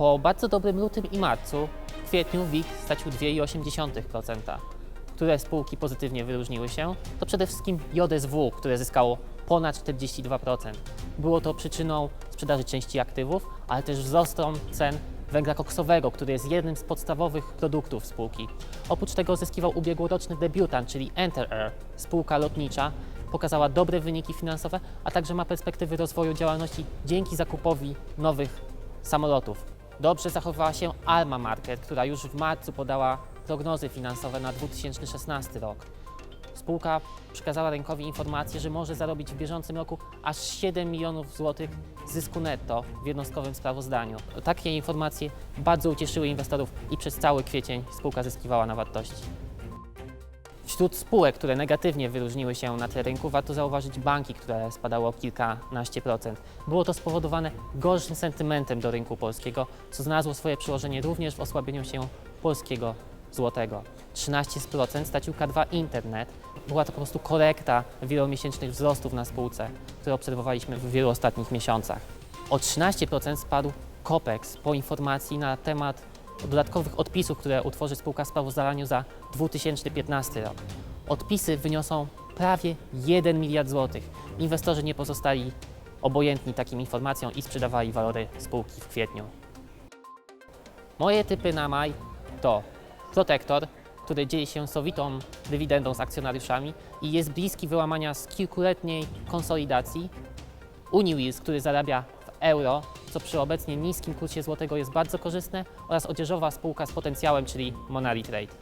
Po bardzo dobrym lutym i marcu w kwietniu WIG stracił 2,8%. Które spółki pozytywnie wyróżniły się? To przede wszystkim JSW, które zyskało ponad 42%. Było to przyczyną sprzedaży części aktywów, ale też wzrostem cen węgla koksowego, który jest jednym z podstawowych produktów spółki. Oprócz tego zyskiwał ubiegłoroczny debiutant, czyli Enter Air, spółka lotnicza, pokazała dobre wyniki finansowe, a także ma perspektywy rozwoju działalności dzięki zakupowi nowych samolotów. Dobrze zachowała się Alma Market, która już w marcu podała prognozy finansowe na 2016 rok. Spółka przekazała rynkowi informację, że może zarobić w bieżącym roku aż 7 milionów złotych zysku netto w jednostkowym sprawozdaniu. Takie informacje bardzo ucieszyły inwestorów i przez cały kwiecień spółka zyskiwała na wartości. Wśród spółek, które negatywnie wyróżniły się na tle rynku, warto zauważyć banki, które spadały o kilkanaście procent. Było to spowodowane gorszym sentymentem do rynku polskiego, co znalazło swoje przełożenie również w osłabieniu się polskiego złotego. 13% stracił K2 Internet. Była to po prostu korekta wielomiesięcznych wzrostów na spółce, które obserwowaliśmy w wielu ostatnich miesiącach. O 13% spadł COPEX po informacji na temat dodatkowych odpisów, które utworzy spółka w sprawozdaniu za 2015 rok. Odpisy wyniosą prawie 1 miliard złotych. Inwestorzy nie pozostali obojętni takim informacjom i sprzedawali walory spółki w kwietniu. Moje typy na maj to Protektor, który dzieje się sowitą dywidendą z akcjonariuszami i jest bliski wyłamania z kilkuletniej konsolidacji. Uniwheels, który zarabia euro, co przy obecnie niskim kursie złotego jest bardzo korzystne oraz odzieżowa spółka z potencjałem, czyli Monary Trade.